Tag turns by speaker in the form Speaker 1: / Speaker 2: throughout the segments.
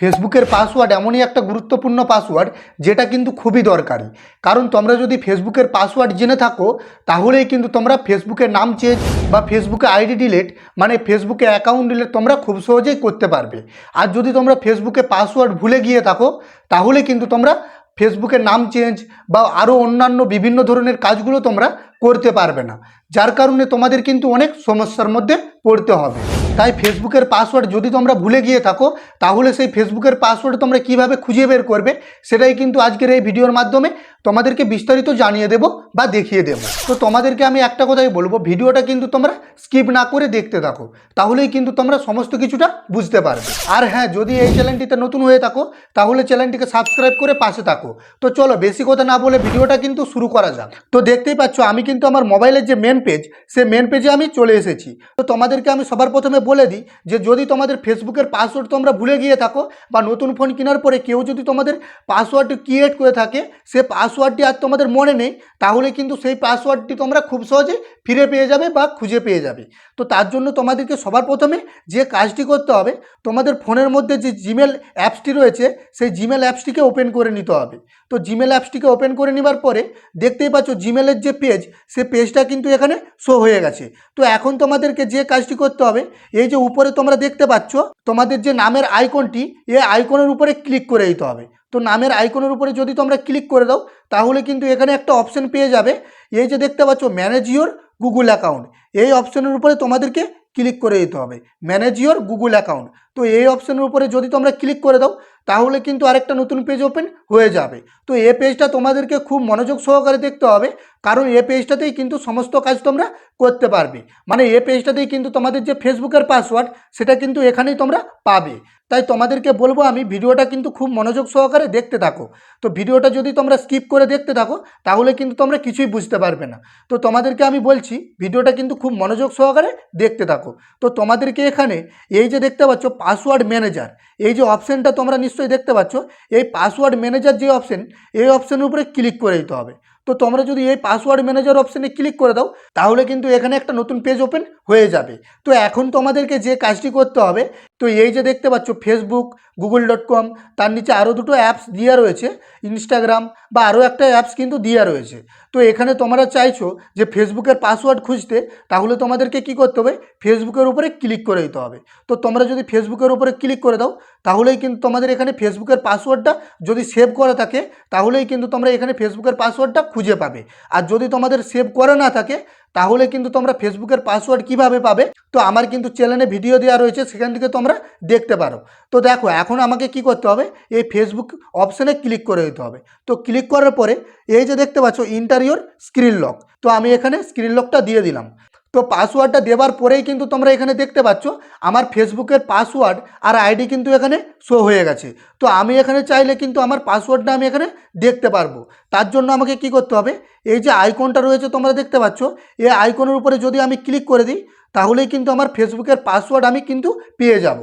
Speaker 1: ফেসবুকের পাসওয়ার্ড এমনই একটা গুরুত্বপূর্ণ পাসওয়ার্ড যেটা কিন্তু খুবই দরকারি। কারণ তোমরা যদি ফেসবুকের পাসওয়ার্ড জেনে থাকো, তাহলেই কিন্তু তোমরা ফেসবুকের নাম চেঞ্জ বা ফেসবুকে আইডি ডিলেট মানে ফেসবুকে অ্যাকাউন্ট ডিলেট তোমরা খুব সহজেই করতে পারবে। আর যদি তোমরা ফেসবুকে পাসওয়ার্ড ভুলে গিয়ে থাকো, তাহলে কিন্তু তোমরা ফেসবুকের নাম চেঞ্জ বা আরও অন্যান্য বিভিন্ন ধরনের কাজগুলো তোমরা করতে পারবে না। যার কারণে তোমাদের কিন্তু অনেক সমস্যার মধ্যে পড়তে হবে। তাই ফেসবুকের পাসওয়ার্ড যদি তোমরা ভুলে গিয়ে থাকো, তাহলে সেই ফেসবুকের পাসওয়ার্ড তোমরা কীভাবে খুঁজে বের করবে, সেটাই কিন্তু আজকের এই ভিডিওর মাধ্যমে তোমাদেরকে বিস্তারিত জানিয়ে দেব বা দেখিয়ে দেব। তো তোমাদেরকে আমি একটা কথাই বলব, ভিডিওটা কিন্তু তোমরা স্কিপ না করে দেখতে থাকো, তাহলেই কিন্তু তোমরা সমস্ত কিছুটা বুঝতে পারবে। আর হ্যাঁ যদি এই চ্যানেলটিতে নতুন হয়ে থাকো, তাহলে চ্যানেলটিকে সাবস্ক্রাইব করে পাশে থাকো। তো চলো, বেশি কথা না বলে ভিডিওটা কিন্তু শুরু করা যাক। তো দেখতেই পাচ্ছ, আমি কিন্তু আমার মোবাইলের যে মেন পেজ সে মেন পেজে আমি চলে এসেছি। তো তোমাদেরকে আমি সবার প্রথমে বলে দিই যে যদি তোমাদের ফেসবুকের পাসওয়ার্ড তোমরা ভুলে গিয়ে থাকো বা নতুন ফোন কেনার পরে কেউ যদি তোমাদের পাসওয়ার্ডটি ক্রিয়েট করে থাকে, সে পাসওয়ার্ডটি আর তোমাদের মনে নেই, তাহলে কিন্তু সেই পাসওয়ার্ডটি তোমরা খুব সহজে ফিরে পেয়ে যাবে বা খুঁজে পেয়ে যাবে। তো তার জন্য তোমাদেরকে সবার প্রথমে যে কাজটি করতে হবে, তোমাদের ফোনের মধ্যে যে জিমেল অ্যাপসটি রয়েছে, সেই জিমেল অ্যাপসটিকে ওপেন করে নিতে হবে। তো জিমেল অ্যাপসটিকে ওপেন করে নেবার পরে দেখতেই পাচ্ছ জিমেলের যে পেজ সে পেজটা কিন্তু এখানে শো হয়ে গেছে। তো এখন তোমাদেরকে যে কাজটি করতে হবে। এই যে উপরে তোমরা দেখতে পাচ্ছ, তোমাদের যে নামের আইকনটি এই আইকনের উপরে ক্লিক করে দিতে হবে। তো নামের আইকনের উপরে যদি তোমরা ক্লিক করে দাও, তাহলে কিন্তু এখানে একটা অপশন পেয়ে যাবে। এই যে দেখতে পাচ্ছ ম্যানেজ ইওর গুগল অ্যাকাউন্ট এই অপশনের উপরে তোমাদেরকে ক্লিক করে দিতে হবে ম্যানেজ ইওর গুগল অ্যাকাউন্ট তো এই অপশনের উপরে যদি তোমরা ক্লিক করে দাও, তাহলে কিন্তু আরেকটা নতুন পেজ ওপেন হয়ে যাবে। তো এই পেজটা তোমাদেরকে খুব মনোযোগ সহকারে দেখতে হবে। কারণ এ পেজটাতেই কিন্তু সমস্ত কাজ তোমরা করতে পারবে। মানে এ পেজটাতেই কিন্তু তোমাদের যে ফেসবুকের পাসওয়ার্ড সেটা কিন্তু এখানেই তোমরা পাবে। তাই তোমাদেরকে বলব, আমি ভিডিওটা কিন্তু খুব মনোযোগ সহকারে দেখতে থাকো। তো ভিডিওটা যদি তোমরা স্কিপ করে দেখতে থাকো, তাহলে কিন্তু তোমরা কিছুই বুঝতে পারবে না। তো তোমাদেরকে আমি বলছি, ভিডিওটা কিন্তু খুব মনোযোগ সহকারে দেখতে থাকো। তো তোমাদেরকে এখানে এই যে দেখতে পাচ্ছ পাসওয়ার্ড ম্যানেজার এই যে অপশানটা তোমরা নিশ্চয়ই দেখতে পাচ্ছ, এই পাসওয়ার্ড ম্যানেজার যে অপশান এই অপশানের উপরে ক্লিক করে দিতে হবে। তো তোমরা যদি এই পাসওয়ার্ড ম্যানেজার অপশানে ক্লিক করে দাও, তাহলে কিন্তু এখানে একটা নতুন পেজ ওপেন হয়ে যাবে। তো এখন তোমাদেরকে যে কাজটি করতে হবে তো এই যে দেখতে পাচ্ছ ফেসবুক গুগল ডট কম তার নিচে আরও দুটো অ্যাপস দেওয়া রয়েছে ইনস্টাগ্রাম বা আরও একটা অ্যাপস কিন্তু দেওয়া রয়েছে। তো এখানে তোমরা চাইছো যে ফেসবুকের পাসওয়ার্ড খুঁজতে, তাহলে তোমাদেরকে কি করতে হবে? ফেসবুকের উপরে ক্লিক করে দিতে হবে। তো তোমরা যদি ফেসবুকের উপরে ক্লিক করে দাও, তাহলেই কিন্তু তোমাদের এখানে ফেসবুকের পাসওয়ার্ডটা যদি সেভ করা থাকে, তাহলেই কিন্তু তোমরা এখানে ফেসবুকের পাসওয়ার্ডটা খুঁজে পাবে। আর যদি তোমাদের সেভ করা না থাকে, তাহলে কিন্তু তোমরা ফেসবুকের পাসওয়ার্ড কীভাবে পাবে? তো আমার কিন্তু চ্যানেলে ভিডিও দেওয়া রয়েছে, সেখান থেকে তোমরা দেখতে পারো। তো দেখো, এখন আমাকে কি করতে হবে? এই ফেসবুক অপশানে ক্লিক করে দিতে হবে। তো ক্লিক করার পরে এই যে দেখতে পাচ্ছ ইন্টারিওর স্ক্রিন লক তো আমি এখানে স্ক্রিন লকটা দিয়ে দিলাম। তো পাসওয়ার্ডটা দেওয়ার পরেই কিন্তু তোমরা এখানে দেখতে পাচ্ছ, আমার ফেসবুকের পাসওয়ার্ড আর আইডি কিন্তু এখানে শো হয়ে গেছে। তো আমি এখানে চাইলে কিন্তু আমার পাসওয়ার্ডটা আমি এখানে দেখতে পারব। তার জন্য আমাকে কি করতে হবে? এই যে আইকনটা রয়েছে তোমরা দেখতে পাচ্ছ, এই আইকনের উপরে যদি আমি ক্লিক করে দিই তাহলেই কিন্তু আমার ফেসবুকের পাসওয়ার্ড আমি কিন্তু পেয়ে যাব।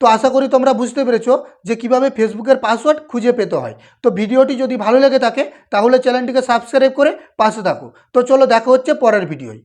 Speaker 1: তো আশা করি তোমরা বুঝতে পেরেছ যে কীভাবে ফেসবুকের পাসওয়ার্ড খুঁজে পেতে হয়। তো ভিডিওটি যদি ভালো লেগে থাকে, তাহলে চ্যানেলটিকে সাবস্ক্রাইব করে পাশে থাকো। তো চলো দেখা হচ্ছে পরের ভিডিওয়।